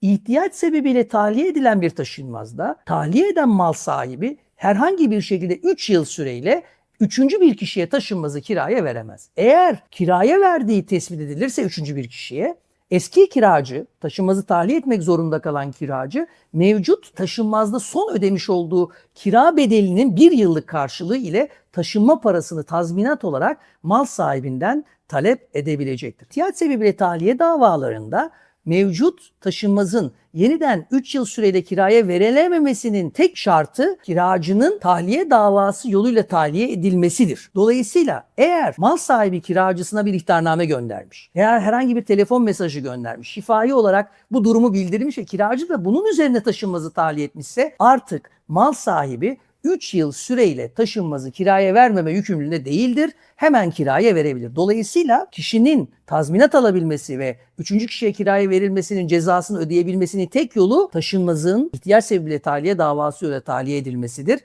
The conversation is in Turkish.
İhtiyaç sebebiyle tahliye edilen bir taşınmazda tahliye eden mal sahibi herhangi bir şekilde 3 yıl süreyle üçüncü bir kişiye taşınmazı kiraya veremez. Eğer kiraya verdiği tespit edilirse üçüncü bir kişiye eski kiracı, taşınmazı tahliye etmek zorunda kalan kiracı mevcut taşınmazda son ödemiş olduğu kira bedelinin bir yıllık karşılığı ile taşınma parasını tazminat olarak mal sahibinden talep edebilecektir. İhtiyaç sebebiyle tahliye davalarında mevcut taşınmazın yeniden 3 yıl süreyle kiraya verilememesinin tek şartı kiracının tahliye davası yoluyla tahliye edilmesidir. Dolayısıyla eğer mal sahibi kiracısına bir ihtarname göndermiş, eğer herhangi bir telefon mesajı göndermiş, şifai olarak bu durumu bildirmiş ve kiracı da bunun üzerine taşınmazı tahliye etmişse artık mal sahibi 3 yıl süreyle taşınmazı kiraya vermeme yükümlülüğünde değildir. Hemen kiraya verebilir. Dolayısıyla kişinin tazminat alabilmesi ve üçüncü kişiye kiraya verilmesinin cezasını ödeyebilmesinin tek yolu taşınmazın ihtiyaç sebebiyle tahliye davası ile tahliye edilmesidir.